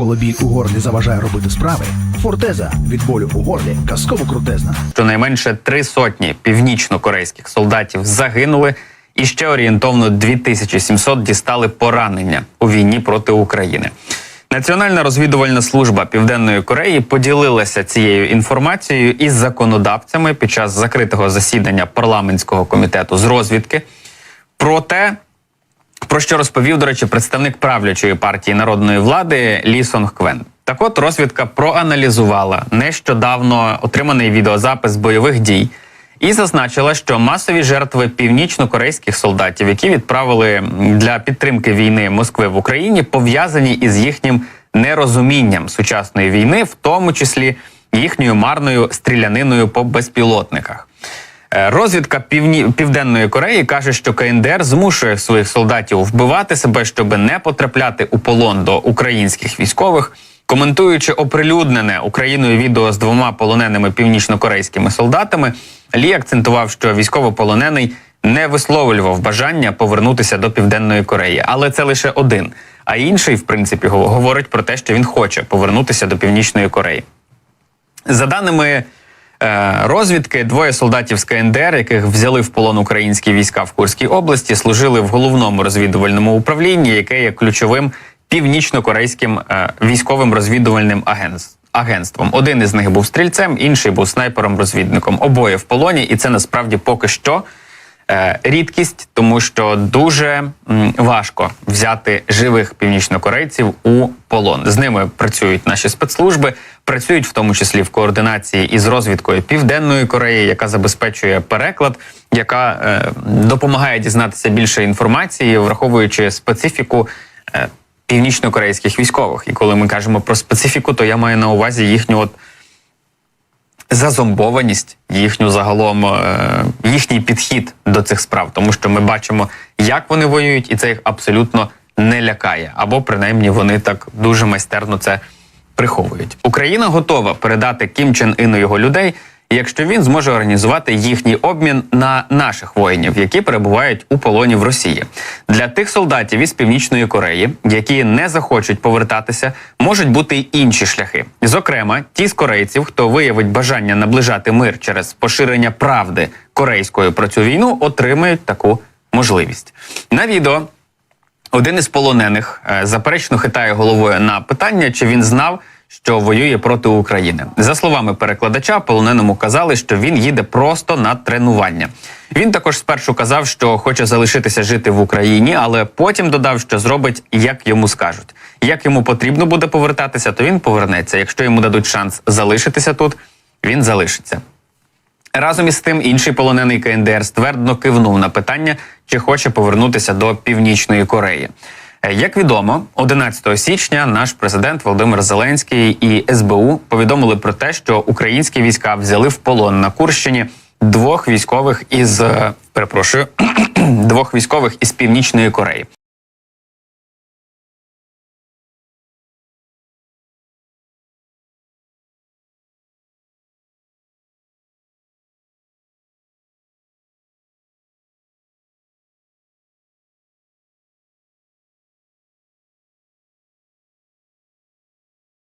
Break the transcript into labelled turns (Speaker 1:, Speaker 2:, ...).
Speaker 1: Коли біль у горлі заважає робити справи, фортеза від болю у горлі казково крутезна.
Speaker 2: Щонайменше три сотні північно-корейських солдатів загинули, і ще орієнтовно 2700 дістали поранення у війні проти України. Національна розвідувальна служба Південної Кореї поділилася цією інформацією із законодавцями під час закритого засідання парламентського комітету з розвідки. Про те, про що розповів, до речі, представник правлячої партії народної влади Лі Квен. Так от розвідка проаналізувала нещодавно отриманий відеозапис бойових дій і зазначила, що масові жертви північно-корейських солдатів, які відправили для підтримки війни Москви в Україні, пов'язані із їхнім нерозумінням сучасної війни, в тому числі їхньою марною стріляниною по безпілотниках. Е, Розвідка Півні... Південної Кореї каже, що КНДР змушує своїх солдатів вбивати себе, щоб не потрапляти у полон до українських військових. Коментуючи оприлюднене Україною відео з двома полоненими північнокорейськими солдатами, Лі акцентував, що військовополонений не висловлював бажання повернутися до Південної Кореї, але це лише один. А інший, в принципі, гов- говорить про те, що він хоче повернутися до Північної Кореї. За даними розвідки, двоє солдатів з КНДР, яких взяли в полон українські війська в Курській області, служили в головному розвідувальному управлінні, яке є ключовим північно-корейським е, військовим розвідувальним агентством. агентством. Один із них був стрільцем, інший був снайпером-розвідником. Обоє в полоні, і це насправді поки що е, рідкість, тому що дуже важко взяти живих північнокорейців у полон. З ними працюють наші спецслужби, працюють в тому числі в координації із розвідкою Південної Кореї, яка забезпечує переклад, яка е, допомагає дізнатися більше інформації, враховуючи специфіку. Е, Північно-корейських військових, і коли ми кажемо про специфіку, то я маю на увазі їхню от зазомбованість, їхню загалом е, їхній підхід до цих справ, тому що ми бачимо, як вони воюють, і це їх абсолютно не лякає. Або принаймні вони так дуже майстерно це приховують. Україна готова передати Кім Чен Іну його людей, якщо він зможе організувати їхній обмін на наших воїнів, які перебувають у полоні в Росії. Для тих солдатів із північної Кореї, які не захочуть повертатися, можуть бути й інші шляхи. Зокрема, ті з корейців, хто виявить бажання наближати мир через поширення правди корейської про цю війну, отримають таку можливість. На відео один із полонених е, заперечно хитає головою на питання, чи він знав, що воює проти України. За словами перекладача, полоненому казали, що він їде просто на тренування. Він також спершу казав, що хоче залишитися жити в Україні, але потім додав, що зробить, як йому скажуть. Як йому потрібно буде повертатися, то він повернеться. Якщо йому дадуть шанс залишитися тут, він залишиться. Разом із тим, інший полонений КНДР ствердно кивнув на питання, чи хоче повернутися до Північної Кореї. Е, Як відомо, 11 січня наш президент Володимир Зеленський і СБУ повідомили про те, що українські війська взяли в полон на Курщині двох військових із е, перепрошую двох військових із Північної Кореї.